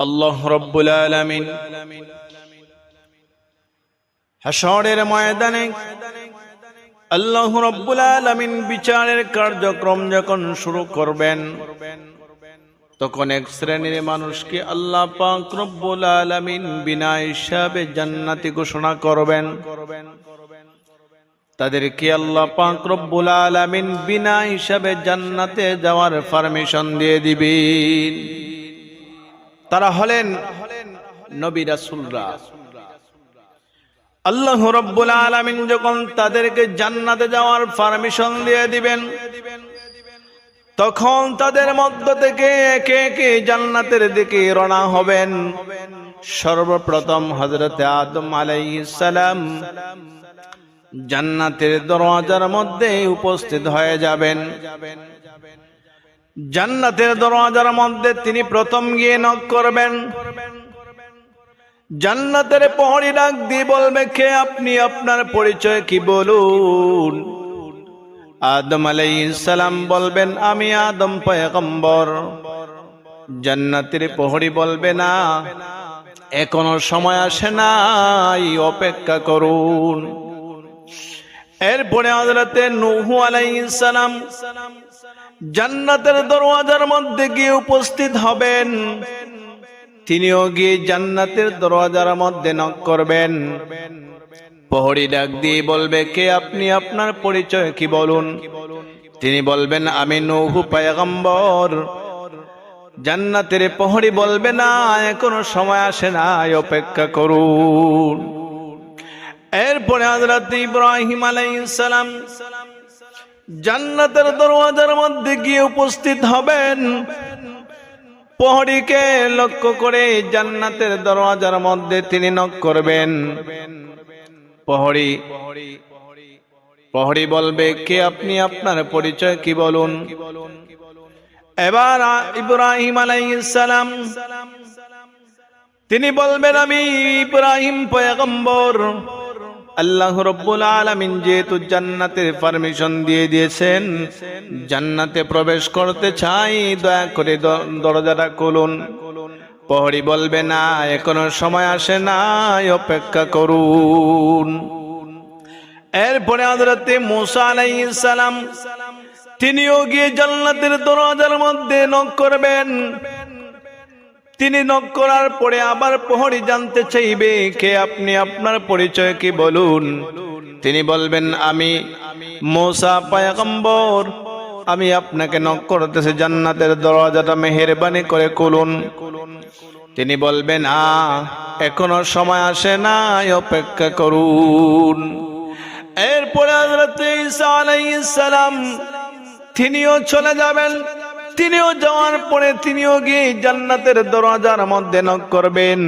আল্লাহ রব্বুল আলামিন হাসরের ময়দানে আল্লাহ রব্বুল আলামিন বিচারের কার্যক্রম যখন শুরু করবেন, তখন এক শ্রেণির মানুষকে আল্লাহ পাক রব্বুল আলামিন বিনা হিসাবে জান্নাতি ঘোষণা করবেন। তাদেরকে আল্লাহ পাক রব্বুল আলামিন বিনা হিসাবে জান্নাতে যাওয়ার পারমিশন দিয়ে দিবেন। তারা হলেন নবী রাসূলরা। আল্লাহ রব্বুল আলামিন যখন তাদেরকে জান্নাতে যাওয়ার পারমিশন দিয়ে দিবেন, তখন তাদের মধ্য থেকে একে একে জান্নাতের দিকে রওনা হবেন। সর্বপ্রথম হযরতে আদম আলাইহিস সালাম জান্নাতের দরওয়াজার মধ্যে উপস্থিত হয়ে যাবেন। জান্নাতের দরওয়াজার মধ্যে তিনি প্রথম গিয়ে নক করবেন। জান্নাতের পহরি ডাক দিয়ে বলবে, কে আপনি? আপনার পরিচয় কি বলুন? আদম সালাম বলবেন, আমি আদম পয়গম্বর। জান্নাতের পহরি বলবে, না, এখনও সময় আসে নাই, অপেক্ষা করুন। এরপরে হযরতে নূহ আলাইহিস সালাম জান্নাতের দরওয়াজার মধ্যে গিয়ে উপস্থিত হবেন। তিনিও গিয়ে জান্নাতের দরওয়াজার মধ্যে নক করবেন। প্রহরী ডাক দিয়ে বলবে, কে আপনি? আপনার পরিচয় কি বলুন? তিনি বলবেন, আমি নৌহু পায়গম্বর। জান্নাতের প্রহরী বলবে, না, এখনও সময় আসে না অপেক্ষা করুন। এরপরে হযরত ইব্রাহিম আলাইহিস সালাম জান্নাতের দরওয়াজার মধ্যে গিয়ে উপস্থিত হবেন। প্রহরীকে লক্ষ্য করে জান্নাতের দরওয়াজার মধ্যে তিনি নক করবেন। প্রহরী প্রহরী বলবে, কে আপনি? আপনার পরিচয় কি বলুন? এবার ইব্রাহিম আলাইহিস সালাম, তিনি বলবেন, আমি ইব্রাহিম পয়গম্বর। আল্লাহ রব্বুল আলামিন যেহেতু জান্নাতের পারমিশন দিয়ে দিয়েছেন, জান্নাতে প্রবেশ করতে চাই, দয়া করে দরজাটা খুলুন। প্রহরী বলবে, না, এখনও সময় আসে না অপেক্ষা করুন। এরপরে হযরতে মুসা আলাইহিস সালাম, তিনিও গিয়ে জান্নাতের দরজার মধ্যে নক করবেন। তিনি নক করার পরে আবার প্রহরী জানতে চাইবে, কে আপনি, আপনার পরিচয় কি বলুন? তিনি বলবেন, আমি মোসা পায়গম্বর। আমি আপনাকে নক করতেছি, জান্নাতের দরজাটা মেহেরবানি করে খুলুন। তিনি বলবেন, আ, এখনও সময় আসে নাই, অপেক্ষা করুন। এরপরে হযরত ঈসা আলাইহিস তিনিও চলে যাবেন। তিনিও যাওয়ার পরে তিনিও গিয়ে জান্নাতের দরজার মধ্যে নক করবেন।